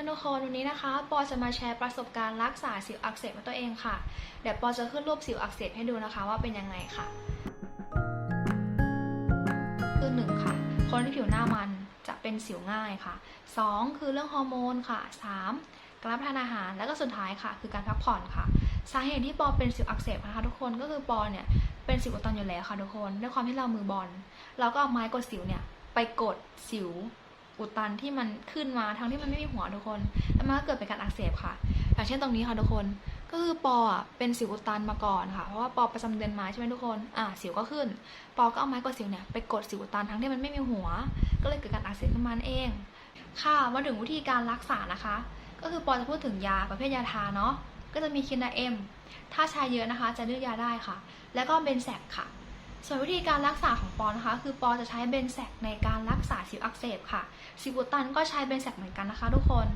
ื่อนๆทุกคนวันนี้นะคะ ปอจะมาแชร์ประสบการณ์รักษาสิวอักเสบมาตัวเองค่ะ เดี๋ยวปอจะขึ้นรูปสิวอักเสบให้ดูนะคะว่าเป็นยังไงค่ะ คือหนึ่งค่ะ คนที่ผิวหน้ามันจะเป็นสิวง่ายค่ะสองคือเรื่องฮอร์โมนค่ะสามการรับประทานอาหาร แล้วก็สุดท้ายค่ะ คือการพักผ่อนค่ะ สาเหตุที่ปอเป็นสิวอักเสบนะคะทุกคนก็คือปอเนี่ยเป็นสิวอุดตันอยู่แล้วค่ะทุกคนด้วยความที่เรามือบอลเราก็เอาไม้กดสิวเนี่ยไปกดสิว อุดตันที่มันขึ้นมาทั้งที่มันไม่มีหัวทุกคน แล้วมันก็เกิดเป็นการอักเสบค่ะ อย่างเช่นตรงนี้ค่ะทุกคน ก็คือปออะเป็นสิวอุดตันมาก่อนค่ะ เพราะว่าปอประจำเดือนมาใช่ไหมทุกคน อะสิวก็ขึ้น ปอก็เอาไม้กดสิวเนี่ยไปกดสิวอุดตันทั้งที่มันไม่มีหัว ก็เลยเกิดการอักเสบขึ้นมาเอง ค่ะ มาถึงวิธีการรักษานะคะ ก็คือปอจะพูดถึงยาประเภทยาทาเนาะ ก็จะมีคินาเอ็ม ถ้าใช้เยอะนะคะ จะเลือกยาได้ค่ะ แล้วก็เบนแซกค่ะ ส่วนวิธีการรักษาของปอนะคะคือปอจะใช้เบนแซกในการรักษาสิวอักเสบค่ะซิบุตันก็ใช้เบนแซกเหมือนกันนะคะ ทุกคน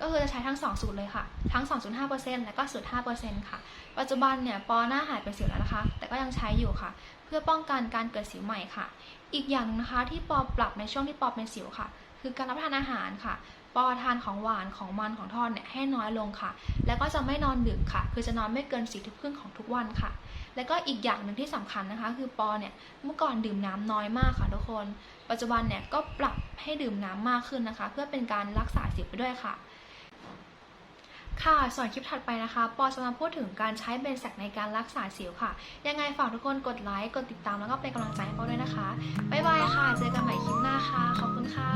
ก็คือจะใช้ทั้ง 2 สูตรเลยค่ะ ทั้ง 2.5%และก็0.5%ค่ะ ปัจจุบันเนี่ยปอหน้าหายเป็นสิวแล้วนะคะ แต่ก็ยังใช้อยู่ค่ะ เพื่อป้องกันการเกิดสิวใหม่ค่ะ อีกอย่างนึงนะคะที่ปอปรับในช่วงที่ปอเป็นสิวค่ะ คือการรับประทานอาหารค่ะปอทานของหวานของมันของทอดเนี่ยให้น้อยลงค่ะ แล้วก็จะไม่นอนดึกค่ะ คือจะนอนไม่เกินสี่ทุ่มครึ่งของทุกวันค่ะ แล้วก็อีกอย่างหนึ่งที่สำคัญนะคะ คือปอเนี่ยเมื่อก่อนดื่มน้ำน้อยมากค่ะทุกคน ปัจจุบันเนี่ยก็ปรับให้ดื่มน้ำมากขึ้นนะคะ เพื่อเป็นการรักษาสิวไปด้วยค่ะ ค่ะ ส่วนคลิปถัดไปนะคะ ปอจะมาพูดถึงการใช้เบนแซกในการรักษาสิวค่ะ ยังไงฝากทุกคนกดไลค์ กดติดตามแล้วก็เป็นกำลังใจให้ปอด้วยนะคะ บ๊ายบายค่ะ เจอกันใหม่คลิปหน้าค่ะ ขอบคุณค่ะ